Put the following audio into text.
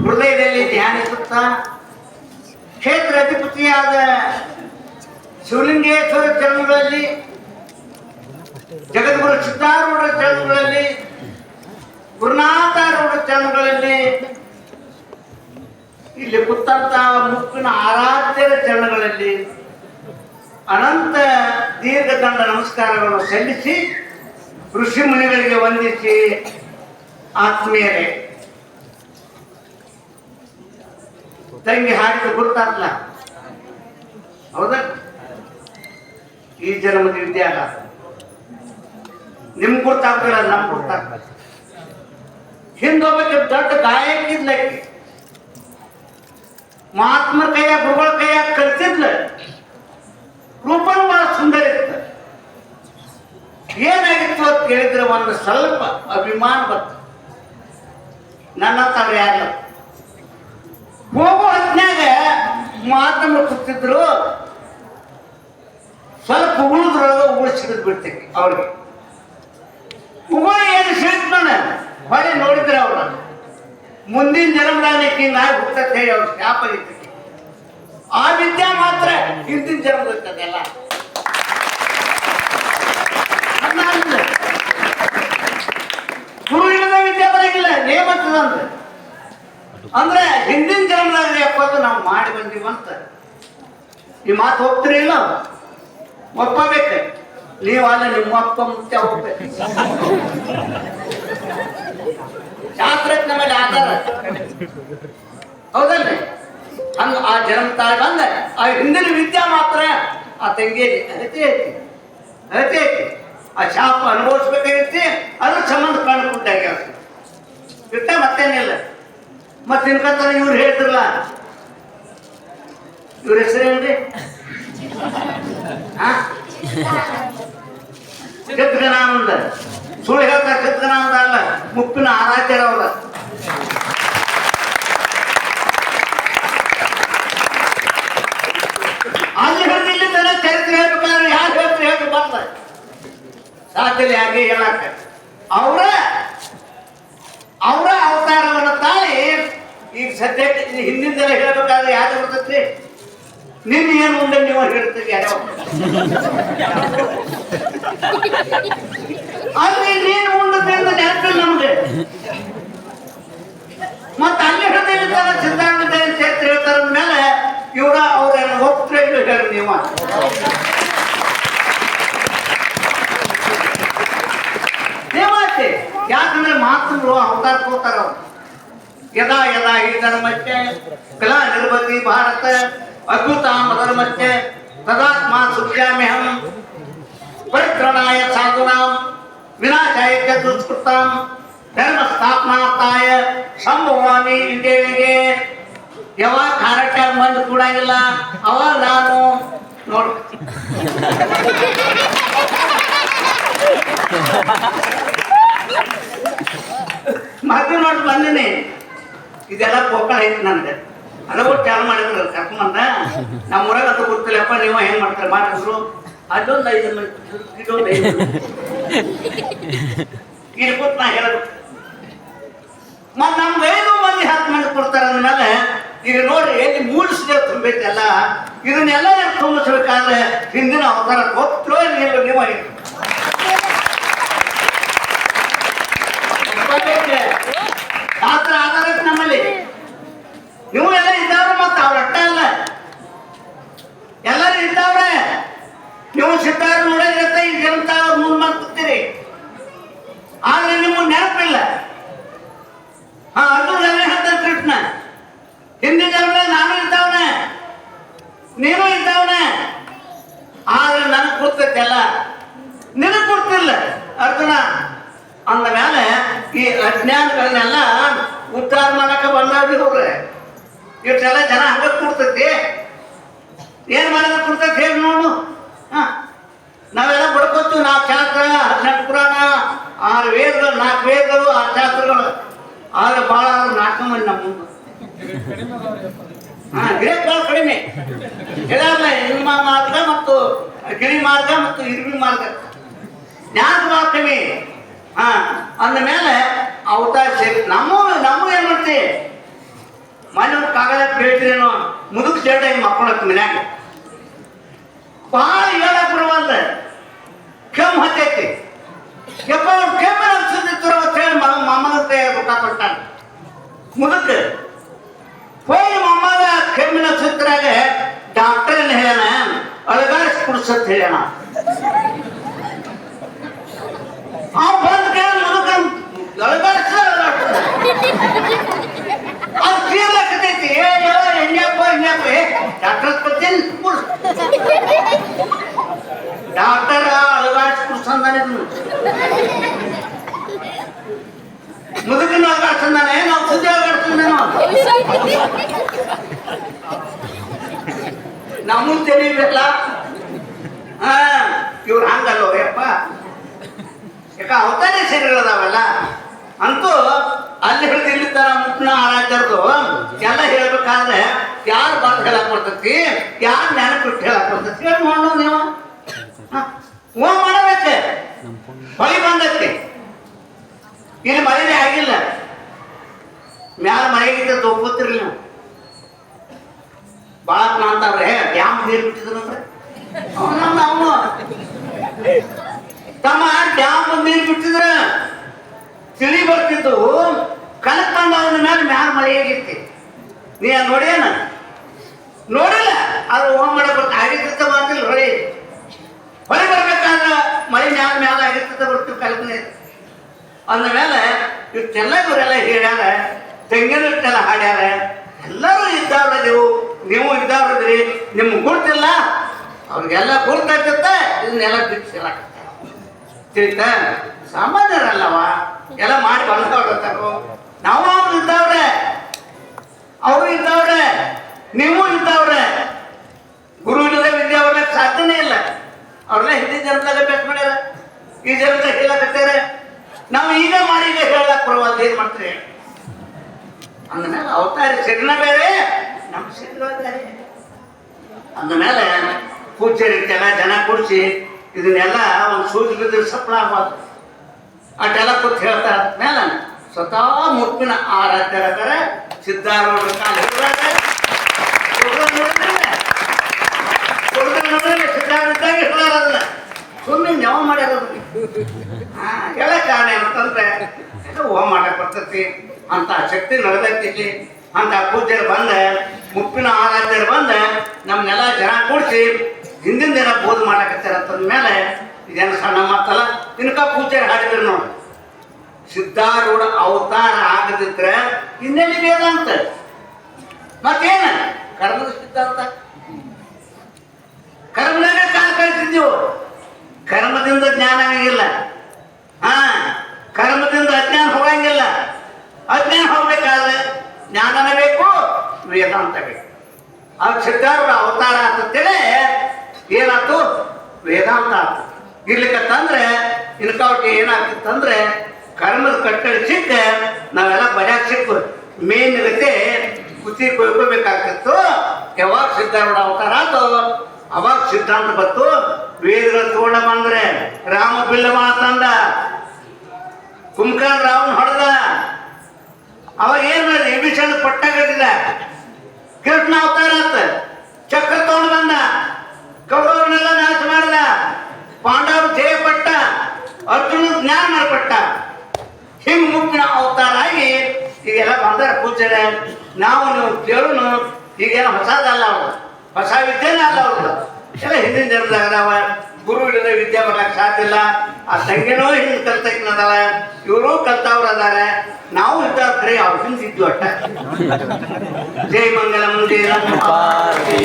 ಹೃದಯದಲ್ಲಿ ಧ್ಯಾನಿಸುತ್ತಾ ಕ್ಷೇತ್ರ ಅಧಿಪತಿಯಾದ ಶಿವಲಿಂಗೇಶ್ವರ ಚರಣಗಳಲ್ಲಿ, ಜಗದ್ಗುರು ಸಿದ್ಧಾರೂಢ ಚರಣಗಳಲ್ಲಿ, ಗುರುನಾಥಾರೂಢ ಚರಣಗಳಲ್ಲಿ, ಇಲ್ಲಿ ಕುತ್ತಂತ ಮುಕ್ಕಿನ ಆರಾಧ್ಯರ ಚರಣಗಳಲ್ಲಿ ಅನಂತ ದೀರ್ಘದಂಡ ನಮಸ್ಕಾರಗಳನ್ನು ಸಲ್ಲಿಸಿ ಋಷಿ ಮುನಿಗಳಿಗೆ ವಂದಿಸಿ ಆತ್ಮೀಯರೇ. ತಂಗಿ ಹಾಡಿದ ಗೊತ್ತಾಗ್ಲ ಹೌದ? ಈ ಜನ್ಮದ ವಿದ್ಯೆ ಅಲ್ಲ ನಿಮ್ ಗುರ್ತಾಗ್ತಿಲ್ಲ ನಮ್ ಗೊತ್ತಾಗ್ತದೆ ಹಿಂದೊಬ್ಬಕ್ಕೆ ದೊಡ್ಡ ಗಾಯಕಿದ್ಲಕ್ಕೆ ಮಹಾತ್ಮ ಕೈಯ, ಗುರುಗಳ ಕೈಯ ಕಲ್ತಿದ್ಲ ರೂಪನು ಬಹಳ ಸುಂದರ ಇತ್ತು ಏನಾಗಿತ್ತು ಅಂತ ಕೇಳಿದ್ರೆ ಒಂದು ಸ್ವಲ್ಪ ಅಭಿಮಾನ ಬರ್ತದೆ ನನ್ನ ತಾವು ಯಾರಿಲ್ಲ. ಹೋಗೋ ಹೊತ್ನ್ಯಾಗ ಮಹಾತ್ಮರು ಕೂತಿದ್ರು, ಸ್ವಲ್ಪ ಉಳಿದ್ರೊಳಗ ಉಗುಳು ಬಿಡ್ತೇನೆ ಅವ್ರಿಗೆ. ಉಗುಳು ಏನು ನಾನು ಹೊಳೆ ನೋಡಿದ್ರೆ ಅವ್ರ ಮುಂದಿನ ಜನ್ಮದಾಗ ಹಿಂಗ ಆಗಿ ಹುಟ್ಟತ್ತೆ ಹೇಳಿ ಅವ್ರ ಶಾಪ ಇರ್ತೈತಿ ಆ ವಿದ್ಯೆ ಮಾತ್ರ ಹಿಂದಿನ ಜನ್ಮದಲ್ಲ ಇಲ್ಲದ ವಿದ್ಯೆ ಬರಂಗಿಲ್ಲ ನೇಮತ್ತದಂದ್ರೆ ಅಂದ್ರೆ ಹಿಂದಿನ ಜನ್ಮದಲ್ಲಿ ಎಪ್ಪತ್ತು ನಾವು ಮಾಡಿ ಬಂದೀವಂತ ಈ ಮಾತು ಹೋಗ್ತೀರಿ ಇಲ್ಲ? ಒಪ್ಪಬೇಕು ನೀವು ಅಲ್ಲ ನಿಮ್ಮ ಅಪ್ಪ ಮುಖ್ಯ ಹೋಗ್ಬೇಕು ಶಾಸ್ತ್ರಕ್ಕೆ ನಮ್ಮಲ್ಲಿ ಆಧಾರ. ಹೌದಲ್ರಿ? ಹಂಗ ಆ ಜನ್ಮ ತಾಯಿ ಬಂದ ಆ ಹಿಂದಿನ ವಿದ್ಯಾ ಮಾತ್ರ ಆ ತಂಗಿ ಅಗತಿ ಐತಿ. ಅಗತಿ ಐತಿ. ಆ ಶಾಪ ಅನುಭವಿಸ್ಬೇಕಾಗೈತಿ ಅದ್ರ ಸಂಬಂಧ ಕಂಡುಕೊಂಡಾಗ ಇರ್ತ ಮತ್ತೇನಿಲ್ಲ. ಮತ್ತೆ ತಿನ್ಕತ್ತಾರ ಇವ್ರು ಹೇಳ್ತಿರಲ್ಲ. ಇವ್ರ ಹೆಸರು ಹೇಳ್ರಿ? ಕತ್ಕನಾನಂದ ಸುಳ್ಳು ಹೇಳ್ತಾರೆ ಕತ್ಕನಾನಂದ ಅಲ್ಲ, ಮುಪ್ಪಿನ ಆರಾಧ್ಯರವರ ಅಲ್ಲಿ ಹಿಡಿದು ಇಲ್ಲಿ ಚರಿತ್ರೆ ಹೇಳ್ಬೇಕಾದ್ರೆ ಯಾರು ಹೇಳ್ತಾರೆ ಹೇಳಿ ಬಂದ. ಸಾಧ್ಯಲಿ ಹಾಗೆ ಹೇಳಕ್ಕೆ. ಅವರ ಅವರ ಅವತಾರವನ್ನು ತಾಳಿ ಈಗ ಸದ್ಯ ಹಿಂದಿನ ಹೇಳಬೇಕಾದ್ರೆ ಯಾರು ಬರ್ತೈತಿ ನಿನ್ನ ಏನು ಮುಂದೆ ನೀವು ಹೇಳ್ತೀರಿ ಅಲ್ಲಿ ನೀನು ಮುಂದೆ ನೆನಪಿಲ್ಲ ನಮ್ಗೆ. ಮತ್ತೆ ಅಲ್ಲಿ ಹಿಡಿದಿರ್ತಾರ ಸಿದ್ಧಾಂತ ಚರಿತ್ರೆ ಹೇಳ್ತಾರ ಮೇಲೆ ಇವರ ಅವ್ರೇನು ಹೋಗ್ತಾರೆ ಹೇಳಿ ನೀವು. ಯಾಕಂದ್ರೆ ಮಾತುಗಳು ಅವತಾರ ಹೋಗ್ತಾರ ಅವ್ರು. ಯದಾ ಯದಾ ಹಿ ಧರ್ಮಕ್ಕೆ ಕಲಾ ನಿರ್ಭತಿ ಭಾರತ ಅದ್ಭುತ ಧರ್ಮಕ್ಕೆ ತದಾತ್ಮ ಸುಖ್ಯಾಮ್ಯಹಂ ಪರಿತ್ರಣಾಯ ಸಾಧುನಾಂ ವಿನಾಶಾಯ ಚ ದುಷ್ಕೃತಾಂ ಧರ್ಮ ಸ್ಥಾಪನಾರ್ಥಾಯ ಸಂಭವಾಮಿ ಇಂಡಿಯಾವಿಗೆ ಯಾವಾಗ ಕಾರ್ಯಕ್ರಮ ಬಂದು ಕೂಡಂಗಿಲ್ಲ ಅವಾಗ ನಾನು ನೋಡ್ ಮತ್ತೆ ನೋಡಿ ಬಂದಿನಿ ಇದೆಲ್ಲ ಕೋಕಳ ಐತಿ ನನಗೆ. ಅದಕ್ಕೂ ಚಾಲು ಮಾಡಿದ್ರು ಕರ್ಕೊಂಬಂದ ನಮ್ಮ ಊರಾಗ ಅದು ಗೊತ್ತಿಲ್ಲಪ್ಪ, ನೀವು ಹೆಂಗ್ ಮಾಡ್ತಾರೆ? ಮಾಡಿದ್ರು ಅದೊಂದು ಐದು ಇದೊಂದು ಐದು ನಾ ಹೇಳೋದು. ಮತ್ ನಮ್ಗೆ ಐದು ಮಂದಿ ಹತ್ತು ಮಂದಿ ಕೊಡ್ತಾರೆ ಅಂದ್ಮೇಲೆ, ಈಗ ನೋಡ್ರಿ, ಎಲ್ಲಿ ಮೂಡಿಸಿದೆ ತುಂಬೈತೆಲ್ಲ ಇದನ್ನೆಲ್ಲ ತುಂಬಿಸ್ಬೇಕಾದ್ರೆ ಹಿಂದಿನ ಅವತಾರ ಗೊತ್ತೋ ಇಲ್ಲ ನೀವು ಹೇಳಿ. ಗೊತ್ತೈತೆ? ಶಾಸ್ತ್ರ ಆಧಾರ ಐತೆ ನಮ್ಮಲ್ಲಿ ನೀವು ಎಲ್ಲ ಇದ್ದಾವ್ರೆ ಮತ್ತೆ ಅವ್ರ ಅಟ್ಟ ಅಲ್ಲ. ಎಲ್ಲರೂ ಇದ್ದಾವ್ರೆ. ನೀವು ಸಿದ್ಧಾರ ನೋಡಿದ್ರೆ ಈ ಜನತ ಅವ್ರ ಮುಂದ್ ಆದ್ರೆ ನಿಮ್ಗೆ ನೆನಪಿಲ್ಲ. ಹಾ ಅದು ಎಲ್ಲ ಹೇಳ್ತಾನೆ ಕೃಷ್ಣ. ಹಿಂದಿನ ಜನ ನಾನು ಇದ್ದವನೆ. ನೀನು ಇದ್ದವನೆ. ಆದ್ರೆ ನನಗೆ ಕೊಡ್ತೈತೆಲ್ಲ ನಿನಗೆ ಕೊಡ್ತಿಲ್ಲ ಅರ್ಜುನ ಅಂದ ಮೇಲೆ ಈ ಅಜ್ಞಾನಗಳನ್ನೆಲ್ಲ ಉದ್ಧಾರ ಮಾಡಕ್ಕೆ ಬಂದಾವ್ರಿ ಹೋಗ್ರೆ. ಇಷ್ಟೆಲ್ಲ ಜನ ಹಂಗ ಕೊಡ್ತೈತಿ. ಏನ್ ಮಾಡಿದ್ರೆ ಕೊಡ್ತೈತಿ ಹೇಳಿ ನೋಡು. ಹಾ. ನಾವೆಲ್ಲ ಬಡ್ಕೊತೀವಿ, ನಾಲ್ಕು ಶಾಸ್ತ್ರ, ಹದಿನೆಂಟು ಪುರಾಣ, ಆರು ವೇದಗಳು, ನಾಲ್ಕು ವೇದಗಳು, ಆರು ಶಾಸ್ತ್ರಗಳು. ಆದ್ರೆ ಭಾಳ ನಾಲ್ಕು ಮಂದಿ ನಮ್ಮ ಮುಂದೆ. ಹಾ ಗಿಡಗಳು ಕಡಿಮೆ. ಹೇಳಲ್ಲ ಹಿಮ ಮಾರ್ಗ ಮತ್ತು ಗಿರಿ ಮಾರ್ಗ ಮತ್ತು ಇರುವಿ ಮಾರ್ಗ. ಜ್ಞಾನ ಭಾಳ ಕಡಿಮೆ ಹಾ. ಅಂದ ಮೇಲೆ ಅವತಾರ ಸೇರಿ ನಮ್ಮ ನಮ್ಮ ಏನ್ ಮಾಡ್ತೀವಿ? ಮನೆ ಕಾಗದ ಕೇಳ್ತೀರೇನೋ ಮುದುಕ್ ಸೇಟ ಹಿಂಗೆ ಮಕ್ಕೊಳಕ್ ಮನ್ಯಾಗ. ಭಾಳ ಹೇಳಕ್ ಬರುವಲ್ದ ಕೆಮ್ಮ ಹತ್ತೈತಿ. ಯಪ್ಪ ಕೆಮ್ಮ ಅನ್ಸುತ್ತಿತ್ತು ಅಂತ ಹೇಳಿ ಕೈ ರೊಕ್ಕ ಕೊಟ್ಟಾನ. ಮುದುಕ ಹೋಗಿ ಮೊಮ್ಮಗ ಕೆಮ್ಮಿನ ಸುತ್ತರಾಗ ಡಾಕ್ಟರ್ ಏನು ಹೇಳೋಣ ಅಳಗಾಡಿಸ್ ಕುಡ್ಸತ್ ಹೇಳೋಣ ಅವ್ನು ಬಂದ ಕೇಳ ಮುದುಕ ಅಳಗಾಡಿಸ. ಅದು ಹೆಣ್ಯಪ್ಪ ಹೆಣ್ಯಪ್ಪ ಏ ಡಾಕ್ಟರ್ ಕೊಡ್ತೇನೆ ಡಾಕ್ಟರ್ ಅಳಗಾಡಿಸಿ ಕುಡ್ಸಂದಾನೆ ಮುದುಕನ ಅಳಗಾಡ್ಸಂದಾನೆ ನಾವು ಸುದ್ದಿ ಅಳಗಾಡ್ಸಂದಾನು ನಮ್ಮ ತಿಳಿಬೇಕಲ್ಲ ಹಾ. ಇವ್ರು ಹಂಗಲ್ಲೋ ಯಪ್ಪ ಯಾಕ ಅವತಾರ ಶರೀರದಾವಲ್ಲ ಅಂತೂ ಅಲ್ಲಿ ಹಿಡಿದು ಇಲ್ಲಿ ತರ ಮುಟ್ನ ಆರಾಧ್ಯರ್ದು ಎಲ್ಲ ಹೇಳ್ಬೇಕಾದ್ರೆ ಯಾರು ಬಂದು ಹೇಳಕ್ ಬರ್ತೈತಿ, ಯಾರು ನೆನಪಿಟ್ಟು ಹೇಳಕ್ ಬರ್ತೈತಿ ನೋಡೋ ನೀವು. ಹ? ಮಾಡಬೇಕೆ? ಬಲಿ ಬಂದೈತಿ. ಇಲ್ಲಿ ಮಳೆನೇ ಆಗಿಲ್ಲ. ಮ್ಯಾಲ ಮಳೆಗಿದ್ದ ಒಪ್ಪತ್ತಿರ್ಲಿ ನೀವು. ಭಾಳ ಅಂತಾವ್ರೆ, ಡ್ಯಾಮ್ ನೀರು ಬಿಟ್ಟಿದ್ರು ಅಂದ್ರೆ. ಅವನು. ತಮ್ಮ ಡ್ಯಾಮ್ ನೀರು ಬಿಟ್ಟಿದ್ರೆ ತಿಳಿ ಬರ್ತಿದ್ದು ಮೇಲೆ ಮ್ಯಾಲ ಮಳೆ ಆಗಿರ್ತಿ ನೀ ನೋಡ್ಯಾನ ನೋಡಿಲ್ಲ ಅದು ಹೋಮ್ ಮಾಡಬೇಕು. ಆಗಿರ್ತದೆ ಆಗಿರ್ತ ಬರ್ತಿಲ್ಲ ಹೊಳೆ. ಹೊಳೆ ಬರ್ಬೇಕಾದ್ರೆ ಮಳೆ ಮ್ಯಾಲ ಮ್ಯಾಲ ಆಗಿರ್ತದೆ ಬರ್ತೀವಿ ಕಲ್ಪನೆ ಅಂದ ಮೇಲೆ ಇಷ್ಟೆಲ್ಲ ಇವರೆಲ್ಲ ಹೇಳ್ಯಾರ, ತೆಂಗಿನ ತೆಲ ಹಾಡ್ಯಾರ. ಎಲ್ಲರೂ ಇದ್ದಾವ್ರ ನೀವು ನೀವು ಇದ್ದಾವ್ರದ್ರಿ ನಿಮ್ಗೆ ಗುರ್ತಿಲ್ಲ? ಅವ್ರಿಗೆಲ್ಲ ಗುರ್ತಾಗ್ತತ್ತ ಇದನ್ನೆಲ್ಲ ಬಿಟ್ಟು ತಿಳಿತಾ? ಸಾಮಾನ್ಯರಲ್ಲವ? ಎಲ್ಲ ಮಾಡಿ ಬಂದವ್ರತ್ತಾರು ನಾವು ಇದ್ದವ್ರೆ. ಅವರು ಇದ್ದಾವ್ರೆ. ನೀವು ಇದ್ದಾವ್ರೆ. ಗುರು ಇಲ್ಲದೆ ವಿದ್ಯೆ ಅವ್ರನ್ನ ಸಾಧ್ಯನೇ ಇಲ್ಲ. ಅವ್ರನ್ನ ಹಿಂದಿನ ಜನ್ಮದಾಗ ಬೆಟ್ ಮಾಡ್ಯಾರ. ಈ ಜನ್ಮದಾಗ ಹೇಳಕತ್ತಾರೆ ನಾವು ಈಗ ಮಾಡಿ ಈಗ ಹೇಳಕ್ ಬರುವಲ್ದು ಏನ್ ಮಾಡ್ತೀರಿ? ಅಂದಮೇಲೆ ಅವತಾರ ಶರೀರ ಬೇರೆ, ನಮ್ಮ ಬೇರೆ. ಅಂದಮೇಲೆ ಪೂಜ್ಯರಿಗೆಲ್ಲ ಜನ ಕೂಡಿಸಿ ಇದನ್ನೆಲ್ಲ ಒಂದು ಸೂಜಿ ಬಿದ್ದರೆ ಸಫಲ ಆಗ್ಬಾರ್ದು. ಅಷ್ಟೆಲ್ಲ ಕೂತ್ ಹೇಳ್ತಾರೆ. ಮೇಲೆ ಸ್ವತಃ ಮುಪ್ಪಿನ ಆರಾಧ್ಯರ ಹುಡುಗರು ಸಿದ್ಧಾರೂಢ ಸುಮ್ಮನೆ ಯಾವ ಮಾಡ್ಯಾರ ಎಲ್ಲ ಕಾರಣ ಏನಂತಂದ್ರೆ ಓ ಮಾಡಕ್ ಬರ್ತೈತಿ. ಅಂತ ಶಕ್ತಿ ನಡೆದೈತಿ ಅಂತ ಪೂಜ್ಯರು ಬಂದ ಮುಪ್ಪಿನ ಆರಾಧ್ಯರು ಬಂದ ನಮ್ನೆಲ್ಲ ಜನ ಕೂಡಿಸಿ ಹಿಂದಿನ ದಿನ ಬೋಧ ಮಾಡಕತ್ತಾರ. ಅಂತಂದ ಮೇಲೆ ಇದೇನು ಸಣ್ಣ ಮಾತಲ್ಲ? ಇನ್ಕ ಪೂಜ್ಯರು ಹಾಡಿದ್ರು ನೋಡಿ. ಸಿದ್ಧಾರೂಢ ಅವತಾರ ಆಗದಿದ್ರೆ ಇನ್ನೆಲ್ಲಿ ವೇದಾಂತ ಮತ್ತೇನ? ಕರ್ಮದ ಸಿದ್ಧಾಂತ. ಕರ್ಮನಾಗ ಕಾಲ ಕಳಿತಿದ್ದೆವು ಕರ್ಮದಿಂದ ಜ್ಞಾನ ಆಗಿಲ್ಲ. ಆ, ಕರ್ಮದಿಂದ ಅಜ್ಞಾನ ಹೋಗಂಗಿಲ್ಲ. ಅಜ್ಞಾನ ಹೋಗ್ಬೇಕಾದ್ರೆ ಜ್ಞಾನನ ಬೇಕು ವೇದಾಂತ ಬೇಕು. ಅದು ಸಿದ್ಧಾರೂಢ ಅವತಾರ ಅಂತೇಳಿ ಏನಾಯ್ತು? ವೇದಾಂತ ಆಯ್ತು. ಇರ್ಲಿಕ್ಕಂತಂದ್ರೆ ಇನ್ಕಾವಕ್ಕೆ ಏನಾಗ್ತಿತ್ತಂದ್ರೆ ಕರ್ಮದ ಕಟ್ಟಡ ಸಿಕ್ಕ ನಾವೆಲ್ಲ ಬಡ್ಯಾಕ ಸಿಕ್ಕು. ಮೇನ್ ಇರುತ್ತೆ ಕುತಿ ಕೊಯ್ಕೋಬೇಕಾಗ್ತಿತ್ತು. ಯಾವಾಗ ಸಿದ್ಧಾರೂಢ ಅವತಾರ ಅಂತ ಅವಾಗ ಸಿದ್ಧಾಂತ ಬಂತು. ವೇದಗಳ ತೋಳ ಬಂದ್ರೆ ರಾಮ ಬಿಲ್ಲ ಮಾತಂದ ಕುಂಕರ್ಣ ರಾವನ್ ಹೊಡೆದ. ಅವಾಗ ಏನ್ ಮಾಡಿದ? ವಿಭೀಷಣ ಪಟ್ಟ ಕಟ್ಟಿದ ಕೃಷ್ಣ ಅವತಾರ ಆತ ಚಕ್ರ ತಗೊಂಡು ಬಂದ ಕೌರವರನ್ನೆಲ್ಲ ನಾಶ ಮಾಡಿದ ಪಾಂಡವರು ಜಯ ಪಟ್ಟ ಅರ್ಜುನ ಜ್ಞಾನ ಮಾಡಿಕೊಟ್ಟ ಹಿಂಗ್ ಮುಪ್ಪಿನ ಅವತಾರ ಆಗಿ ಈಗೆಲ್ಲ ಬಂದಾರ ಪೂಜೆರೆ ನಾವು ನೀವು ಕೇಳೋನು, ಈಗೇನು ಹೊಸದಲ್ಲ ಅವರು. ಹೊಸ ವಿದ್ಯೆನೇ ಅಲ್ಲ ಅವ್ರದ್ದು ಎಲ್ಲ ಹಿಂದಿನ ಜನದಾಗ ಅದಾವ ಗುರು ಇಲ್ಲದೆ ವಿದ್ಯೆ ಬರಕ್ಕೆ ಸಾಧ್ಯ ಇಲ್ಲ. ಆ ತಂಗಿನೂ ಹಿಂಗೆ ಕಲ್ತಕ್ಕಿನದಲ್ಲ ಇವರು ಕಲ್ತವ್ರು ಅದಾರೆ ನಾವು ಇದ್ದಾದ್ರೆ ಅವ್ರ ಹಿಂದೆ ಇದ್ದು ಅಟ್ಟ ಜೈ ಮಂಗಲಂ ಪಾರ್ವತಿ